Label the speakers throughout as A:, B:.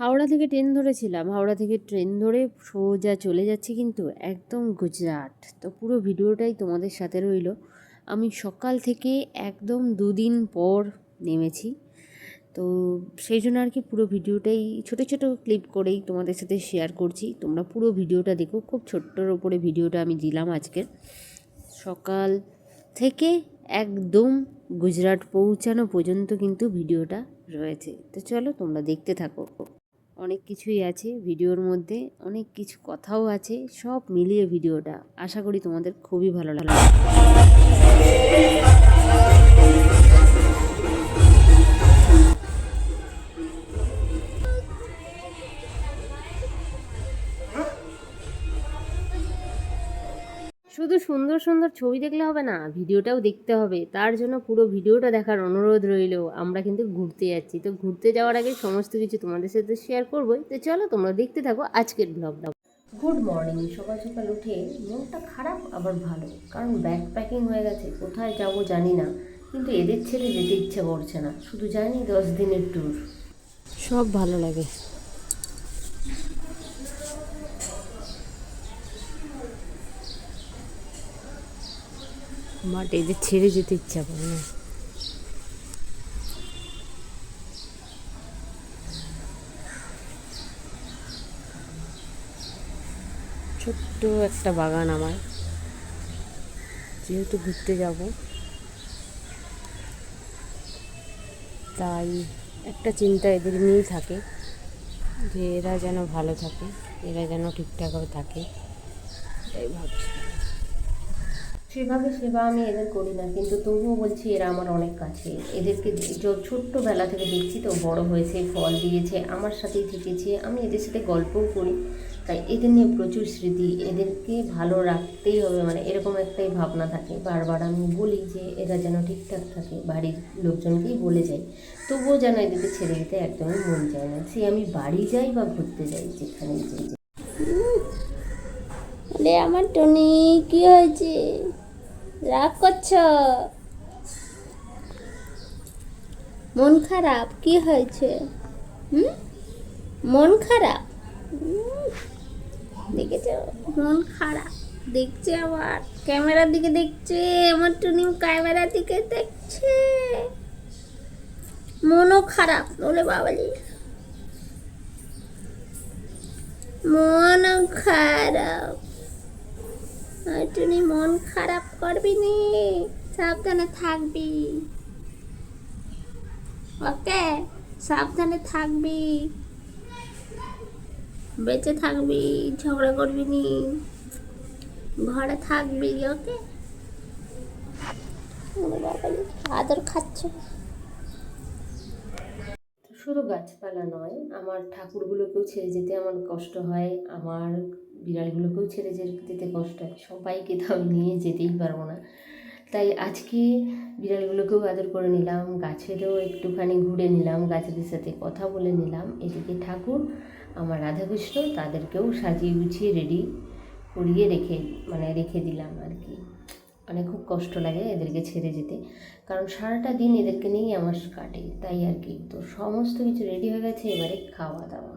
A: হাওড়া থেকে ট্রেন ধরেছিলাম। হাওড়া থেকে ট্রেন ধরে সোজা চলে যাচ্ছি কিন্তু একদম গুজরাট। তো পুরো ভিডিওটাই তোমাদের সাথে রইল। আমি সকাল থেকে একদম দুদিন পর নেমেছি। তো সেই জন্য আর কি পুরো ভিডিওটাই ছোটো ছোটো ক্লিপ করেই তোমাদের সাথে শেয়ার করছি। তোমরা পুরো ভিডিওটা দেখো। খুব ছোট্টর ওপরে ভিডিওটা আমি দিলাম আজকের সকাল থেকে একদম গুজরাট পৌঁছানো পর্যন্ত কিন্তু ভিডিওটা রয়েছে। তো চলো তোমরা দেখতে থাকো। অনেক কিছুই আছে ভিডিওর মধ্যে, অনেক কিছু কথাও আছে, সব মিলিয়ে ভিডিওটা। আশা করি তোমাদের খুবই ভালো লাগবে। শুধু সুন্দর সুন্দর ছবি দেখলে হবে না, ভিডিওটাও দেখতে হবে। তার জন্য পুরো ভিডিওটা দেখার অনুরোধ রইল। আমরা কিন্তু ঘুরতে যাচ্ছি। তো ঘুরতে যাওয়ার আগে সমস্ত কিছু তোমাদের সাথে শেয়ার করবোই। তো চলো তোমরা দেখতে থাকো আজকের ব্লগটা গুড মর্নিং সকাল সকাল উঠে মনটা খারাপ, আবার ভালো। কারণ ব্যাগ প্যাকিং হয়ে গেছে, কোথায় যাব জানি না। কিন্তু এদের ছেড়ে যেতে ইচ্ছে করছে না। শুধু জানি দশ দিনের ট্যুর সব ভালো লাগে। বাট এদের ছেড়ে যেতে ইচ্ছা করে না। ছোট্ট একটা বাগান আমার। যেহেতু ঘুরতে যাব, তাই একটা চিন্তা এদের নিয়েই থাকে যে এরা যেন ভালো থাকে, এরা যেন ঠিকঠাকভাবে থাকে, তাই ভাবছি। সেভাবে সেবা আমি এদের করি না, কিন্তু তবুও বলছি এরা আমার অনেক কাছে এদেরকে ছোট্টবেলা থেকে দেখছি তো বড় হয়েছে, ফল দিয়েছে, আমার সাথেই থেকেছে, আমি এদের সাথে গল্পও করি। তাই এদের নিয়ে প্রচুর স্মৃতি, এদেরকে ভালো রাখতেই হবে মানে এরকম একটাই ভাবনা থাকে। বারবার আমি বলি যে, এরা যেন ঠিকঠাক থাকে, বাড়ির লোকজনকেই বলে যাই। তবুও যেন এদেরকে ছেড়ে দিতে একদমই মন যায় না। সে আমি বাড়ি যাই বা ঘুরতে যাই, যেখানেই যাই।
B: আমার টনি, কি হয়েছে? রাগ করছ? মন খারাপ? কি হয়েছে? হুম? মন খারাপ? দেখেছ? মন খারাপ। দেখছে আবার। ক্যামেরার দিকে দেখছে, আমার টুনি ক্যামেরার দিকে দেখছে। মনও খারাপ বলে বাবালি মনও খারাপ। টুনি মন খারাপ করবি নি। সাবধানে থাকবি। ওকে, সাবধানে থাকবি। বেঁচে থাকবি, ঝগড়া করবি নি। ঘরে থাকবি, ওকে? আদর খাচ্ছ।
A: শুধু গাছপালা নয়, আমার ঠাকুরগুলোকেও ছেড়ে যেতে আমার কষ্ট হয়, আমার বিড়ালগুলোকেও ছেড়ে যেতে কষ্ট হয় সবাইকে তো আমি নিয়ে যেতেই পারব না। তাই আজকে বিড়ালগুলোকেও আদর করে নিলাম, গাছেরও একটুখানি ঘুরে নিলাম, গাছেদের সাথে কথা বলে নিলাম। এদিকে ঠাকুর, আমার রাধাকৃষ্ণ তাদেরকেও সাজিয়ে গুছিয়ে রেডি করিয়ে রেখে মানে রেখে দিলাম আর কি। মানে খুব কষ্ট লাগে এদেরকে ছেড়ে যেতে, কারণ সারাটা দিন এদেরকে নিয়েই আমার কাটে, তাই আর কি। তো সমস্ত কিছু রেডি হয়ে গেছে, এবারে খাওয়া দাওয়া।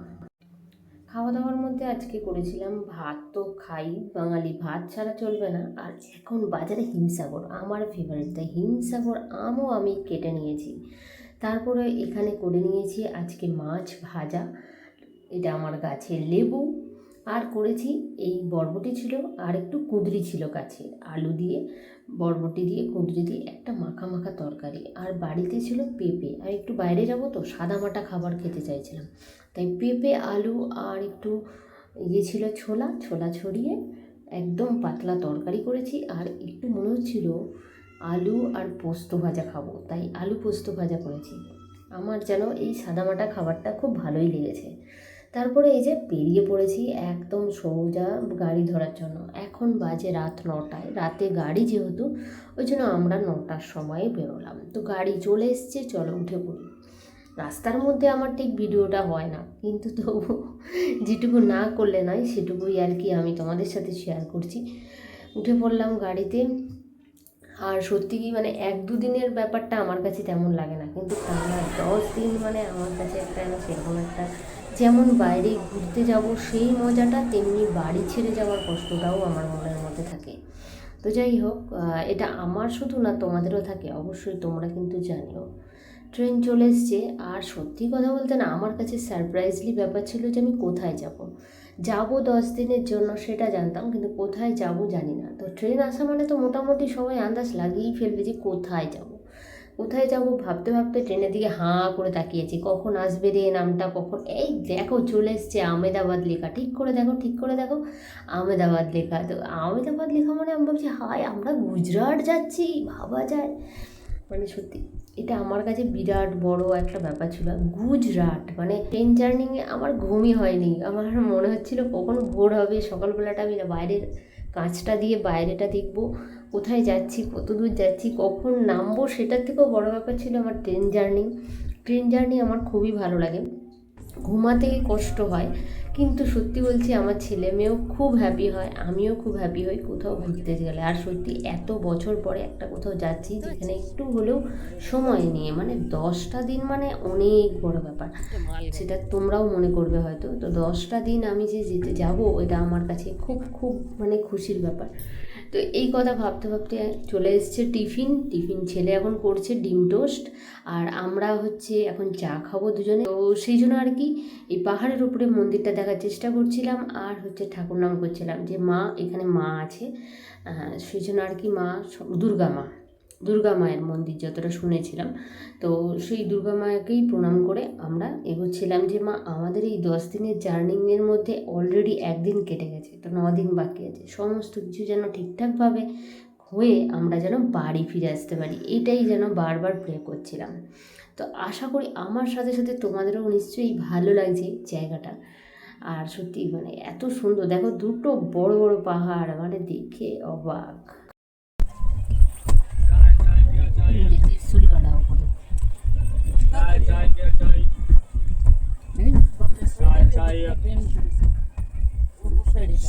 A: খাওয়া দাওয়ার মধ্যে আজকে করেছিলাম ভাত তো খাই, বাঙালি ভাত ছাড়া চলবে না। আর এখন বাজারে হিমসাগর, আমার ফেভারিট হিমসাগর আমও আমি কেটে নিয়েছি। তারপরে এখানে করে নিয়েছি আজকে মাছ ভাজা, এটা আমার গাছের লেবু আর করেছি, এই বরবটি ছিল আর একটু কুঁদরি ছিল কাছে আলু দিয়ে, বরবটি দিয়ে, কুঁদরি দিয়ে একটা মাখা মাখা তরকারি। আর বাড়িতে ছিল পেঁপে। আর একটু বাইরে যাব তো, সাদা মাটা খাবার খেতে চাইছিলাম। তাই পেঁপে, আলু আর একটু ইয়ে ছিল ছোলা। ছোলা ছড়িয়ে একদম পাতলা তরকারি করেছি। আর একটু মনে হচ্ছিল আলু আর পোস্ত ভাজা খাব। তাই আলু পোস্ত ভাজা করেছি। আমার যেন এই সাদামাটা খাবারটা খুব ভালোই লেগেছে। তারপরে এই যে বেরিয়ে পড়েছি একদম সোজা গাড়ি ধরার জন্য। এখন বাজে রাত নটায়। রাতে গাড়ি যেহেতু, ওই জন্য আমরা নটার সময় বেরোলাম। তো গাড়ি চলে এসছে, চলো উঠে পড়ি। রাস্তার মধ্যে আমার ঠিক ভিডিওটা হয় না, কিন্তু তবু যেটুকু না করলে নয় সেটুকুই আর কি আমি তোমাদের সাথে শেয়ার করছি। উঠে পড়লাম গাড়িতে। আর সত্যি কি মানে এক দুদিনের ব্যাপারটা আমার কাছে তেমন লাগে না, কিন্তু টানা দশ দিন মানে আমার কাছে একটা সেরকম একটা যেমন বাইরে ঘুরতে যাব, সেই মজাটা তেমনি বাড়ি ছেড়ে যাওয়ার কষ্টটাও আমার মনের মধ্যে থাকে। তো যাই হোক এটা আমার শুধু না, তোমাদেরও থাকে, অবশ্যই তোমরা কিন্তু জানিও। ট্রেন চলে এসছে, আর সত্যি কথা বলতে না, আমার কাছে সারপ্রাইজলি ব্যাপার ছিল যে আমি কোথায় যাব। যাব দশ দিনের জন্য সেটা জানতাম, কিন্তু কোথায় যাব জানি না। তো ট্রেন আসা মানে তো মোটামুটি সবাই আন্দাজ লাগিয়েই ফেলবে যে কোথায় যাব। কোথায় যাব ভাবতে ভাবতে ট্রেনের দিকে হাঁ করে তাকিয়েছি। কখন আসবে রে নামটা, কখন? এই দেখো চলে এসছে আমেদাবাদ লেখা। ঠিক করে দেখো, ঠিক করে দেখো। আমেদাবাদ লেখা। তো আমেদাবাদ লেখা মানে আমি ভাবছি, হায়, আমরা গুজরাট যাচ্ছি, ভাবা যায়। মানে সত্যি, এটা আমার কাছে বিরাট বড় একটা ব্যাপার ছিল। গুজরাট মানে ট্রেন জার্নিংয়ে আমার ঘুমই হয়নি। আমার মনে হচ্ছিল কখন ভোর হবে, সকালবেলাটা আমি বাইরের কাঁচটা দিয়ে বাইরেটা দেখব, কোথায় যাচ্ছি কত দূর যাচ্ছি, কখন নামবো, সেটার থেকেও বড় ব্যাপার ছিল আমার ট্রেন জার্নি। ট্রেন জার্নি আমার খুবই ভালো লাগে। ঘুমাতে কষ্ট হয়, কিন্তু সত্যি বলছি আমার ছেলে মেয়েও খুব হ্যাপি হয়, আমিও খুব হ্যাপি হই কোথাও ঘুরতে গেলে। আর সত্যি এত বছর পরে একটা কোথাও যাচ্ছি যেখানে একটু হলেও সময় নিয়ে মানে দশটা দিন মানে অনেক বড় ব্যাপার। সেটা তোমরাও মনে করবে হয়তো। তো দশটা দিন আমি যে যেতে যাব এটা আমার কাছে খুব খুব মানে খুশির ব্যাপার। তো এই কথা ভাবতে ভাবতে চলে এসছে টিফিন। টিফিন ছেলে এখন করছে ডিম টোস্ট আর আমরা হচ্ছে এখন চা খাব দুজনে। তো সেই জন্য আর কি এই পাহাড়ের উপরে মন্দিরটা দেখার চেষ্টা করছিলাম আর হচ্ছে ঠাকুর নাম করছিলাম যে মা, এখানে মা আছে। সেই জন্য আর কি মা দুর্গা মা। দুর্গা মায়ের মন্দির যতটা শুনেছিলাম। তো সেই দুর্গা মায়াকেই প্রণাম করে আমরা এগোচ্ছিলাম যে, মা, আমাদের এই দশ দিনের জার্নিংয়ের মধ্যে অলরেডি একদিন কেটে গেছে, তো দিন বাকি আছে। সমস্ত কিছু যেন ঠিকঠাকভাবে হয়ে আমরা যেন বাড়ি ফিরে আসতে পারি। এটাই যেন বারবার প্রে করছিলাম। তো আশা করি আমার সাথে সাথে তোমাদেরও নিশ্চয়ই ভালো লাগছে জায়গাটা। আর সত্যি মানে এত সুন্দর। দেখো দুটো বড় বড় পাহাড় মানে দেখে অবাক।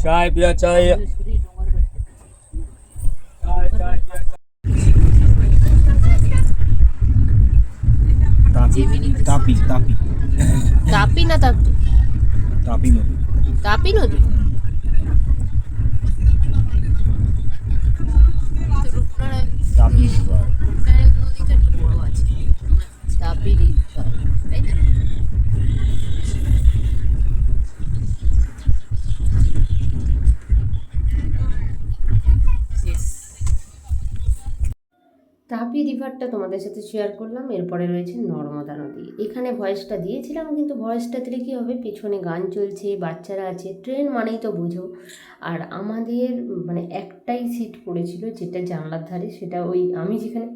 C: ચાય પીવા ચાય.
B: તાપી તાપી તાપી.
C: ના તાપી
B: તાપી નદી
C: તાપી નદી
B: তাপি
A: রিভারটা তোমাদের সাথে শেয়ার করলাম, এরপরে রয়েছে নর্মদা নদী। এখানে ভয়েসটা দিয়েছিলাম, কিন্তু ভয়েসটা দিলে কী হবে, পেছনে গান চলছে, বাচ্চারা আছে ট্রেন মানেই তো বুঝো। আর আমাদের মানে একটাই সিট পড়েছিল, যেটা জানলার ধারে, সেটা ওই, আমি যেখানে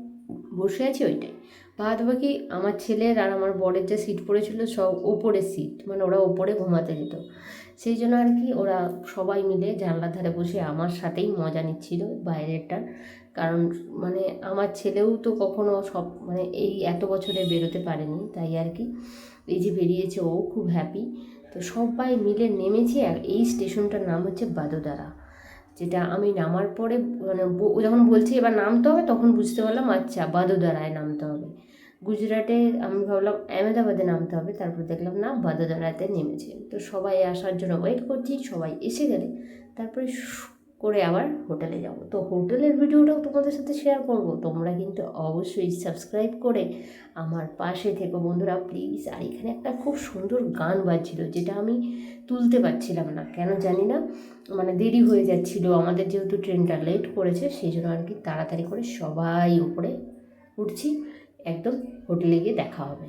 A: বসে আছি ওইটাই। বাদ বাকি আমার ছেলের আর আমার বরের যা সিট পড়েছিল, সব ওপরের সিট মানে ওরা ওপরে ঘুমাতে যেত। সেই জন্য আর কি ওরা সবাই মিলে জানলার ধারে বসে আমার সাথেই মজা নিচ্ছিল, বাইরেরটার। কারণ মানে আমার ছেলেও তো কখনো সব মানে এই এত বছরে বেরোতে পারেনি, তাই আর কি। এই যে বেরিয়েছে, ও খুব হ্যাপি তো সবাই মিলে নেমেছি এই স্টেশনটার নাম হচ্ছে বাদোদারা। যেটা আমি নামার পরে মানে ও যখন বলছি এবার নামতে হবে, তখন বুঝতে পারলাম আচ্ছা বাদোদারায় নামতে হবে। গুজরাটে আমি ভাবলাম, আহমেদাবাদে নামতে হবে, তারপর দেখলাম, না, বাদোদারাতে নেমেছে। তো সবাই আসার জন্য ওয়েট করছি, সবাই এসে গেলে, তারপরে করে আবার হোটেলে যাব। তো হোটেলের ভিডিওটাও তোমাদের সাথে শেয়ার করব। তোমরা কিন্তু অবশ্যই সাবস্ক্রাইব করে আমার পাশে থেকো বন্ধুরা প্লিজ আর এখানে একটা খুব সুন্দর গান বাজছিল, যেটা আমি তুলতে পারছিলাম না। কেন জানি না মানে দেরি হয়ে যাচ্ছিল। আমাদের যেহেতু ট্রেনটা লেট করেছে, সেই জন্য আর কি তাড়াতাড়ি করে সবাই উপরে উঠছি। একদম হোটেলে গিয়ে দেখা হবে।